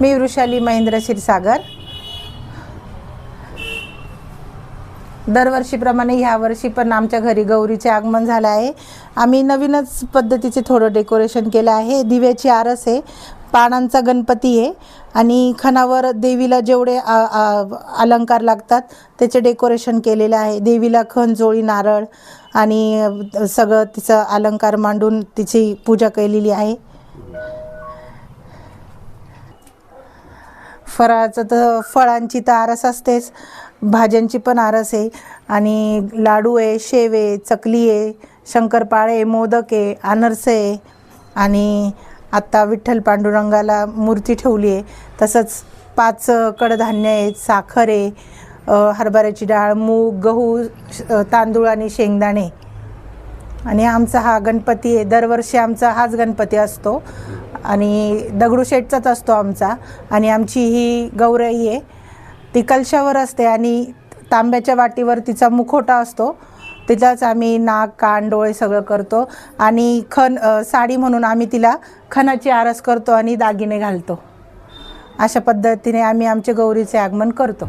मी वृषाली महेंद्र क्षीरसागर. दरवर्षीप्रमाणे ह्या वर्षी पण आमच्या घरी गौरीचे आगमन झालं आहे. आम्ही नवीनच पद्धतीचे थोडं डेकोरेशन केलं आहे. दिव्याची आरस आहे. पानांचा गणपती आहे. आणि खणावर देवीला जेवढे अलंकार लागतात त्याचे डेकोरेशन केलेलं आहे. देवीला खण जोळी नारळ आणि सगळं तिचं अलंकार मांडून तिची पूजा केलेली आहे. फराळाचं तर फळांची तर आरस असतेच. भाज्यांची पण आरस आहे. आणि लाडू आहे शेव आहे चकली आहे शंकरपाळे मोदक आहे अनरसे आहे. आणि आत्ता विठ्ठल पांडुरंगाला मूर्ती ठेवली आहे. तसंच पाच कडधान्य आहेत साखर आहे हरभऱ्याची डाळ मूग गहू श- तांदूळ आणि शेंगदाणे. आणि आमचा हा गणपती आहे. दरवर्षी आमचा हाच गणपती असतो. आणि दगडूशेठचाच असतो आमचा. आणि आमची ही गौरई आहे. ती कलशावर असते आणि तांब्याच्या वाटीवर तिचा मुखोटा असतो. तिचाच आम्ही नाक कान डोळे सगळं करतो. आणि खण साडी म्हणून आम्ही तिला खणाची आरस करतो आणि दागिने घालतो. अशा पद्धतीने आम्ही आमच्या गौरीचे आगमन करतो.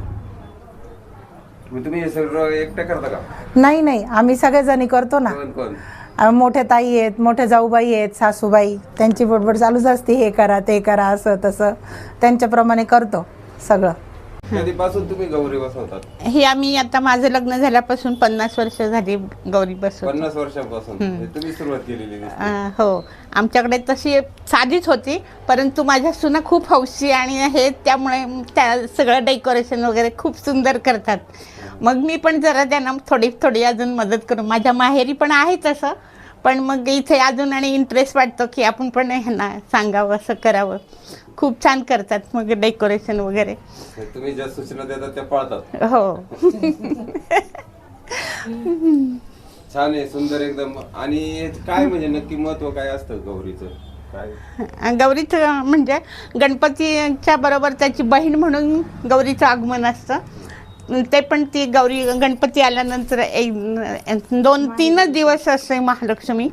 मग तुम्ही हे सगळं एकटं करता का? नाही नाही. आम्ही सगळेजणी करतो ना. कोण कोण? अ, मोठ्या ताई आहेत मोठ्या जाऊबाई आहेत सासूबाई. त्यांची बडबड चालूच असते. हे करा ते करा असं तसं. त्यांच्याप्रमाणे करतो सगळं. कधीपासून तुम्ही गौरी बसवतात? हे आम्ही आता माझं लग्न झाल्यापासून पन्नास वर्ष झाली गौरी बसवतो. पन्नास वर्षापासून. हे तुम्ही सुरुवात केलेली दिसते. हो. आमच्याकडे तशी साधीच होती परंतु माझ्या सुना खूप हौशी आणि हे त्यामुळे त्या सगळं डेकोरेशन वगैरे खूप सुंदर करतात. मग मी पण जरा त्यांना थोडी थोडी अजून मदत करू. माझ्या माहेरी पण आहे तसं पण मग इथे अजून आणि इंटरेस्ट वाटतो की आपण पण ह्यांना सांगावं असं करावं. खूप छान करतात मग डेकोरेशन वगैरे. हे तुम्ही ज्या सूचना त्या पाळतात. हो. छान आहे सुंदर एकदम. आणि काय म्हणजे नक्की महत्त्व काय असतं गौरीचं? काय? गौरीचं म्हणजे गणपतीच्या बरोबर त्याची बहीण म्हणून गौरीचं आगमन असतं. ते पण ती गौरी गणपती आल्यानंतर एक दोन तीनच दिवस असते महालक्ष्मी.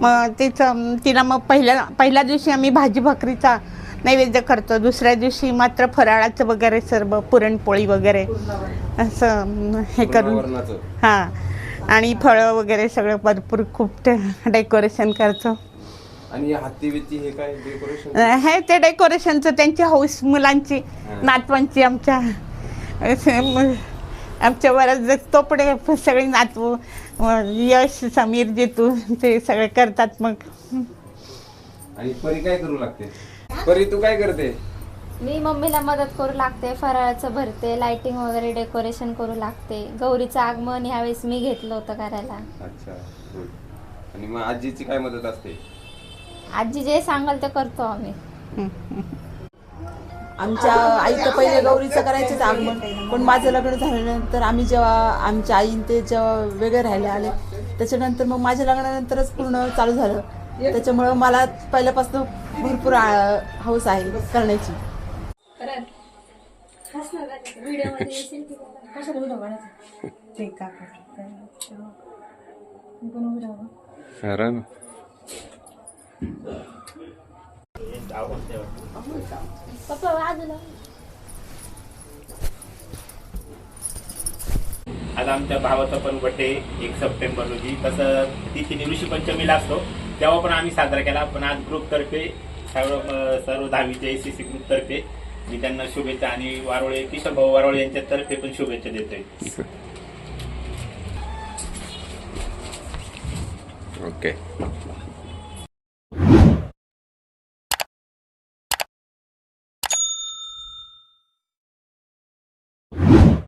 मग तिचं तिला मग पहिल्या पहिल्या दिवशी आम्ही भाजी भाकरीचा नैवेद्य करतो. दुसऱ्या दिवशी मात्र फराळाचं वगैरे सर्व पुरणपोळी वगैरे असं हे करून. हां. आणि फळं वगैरे सगळं भरपूर खूप डेकोरेशन करतो. आणि हे हे काय डेकोरेशन हे ते डेकोरेशनचं त्यांची हौस मुलांची नातवांची आमच्या आमच्या बऱ्याच तोपडे सगळे नातू यश समीर जितू ते सगळे करतात मग. आणि परी काय करू लागते? परी तू काय करते? मी मम्मीला मदत करू लागते फराळाचं भरते लाइटिंग वगैरे डेकोरेशन करू लागते. गौरीचं आगमन ह्यावेळेस मी घेतलं होतं करायला. अच्छा. आणि मग आजीची काय मदत असते? आजी जे सांगाल ते करतो आम्ही. आमच्या आई तर पहिले गौरीचं करायचेच आगमन. पण माझं लग्न झाल्यानंतर आम्ही जेव्हा आमच्या आईन ते जेव्हा वेगळे राहिले आले त्याच्यानंतर मग माझ्या लग्नानंतरच पूर्ण चालू झालं. त्याच्यामुळं मला पहिल्यापासून भरपूर हौस आहे करण्याची. कारण? पप्पा बाजूला आज आमच्या भावाचा पण बर्थडे एक सप्टेंबर रोजी. तसं तिथी ऋषी पंचमीला असतो. तेव्हा पण आम्ही साजरा केला. पण आज ग्रुपतर्फे सर्व सर्व दहावीचे एस सी सी ग्रुपतर्फे मी त्यांना शुभेच्छा आणि वारोळे किशोर भाऊ वारोळे यांच्यातर्फे पण शुभेच्छा देतोय. ओके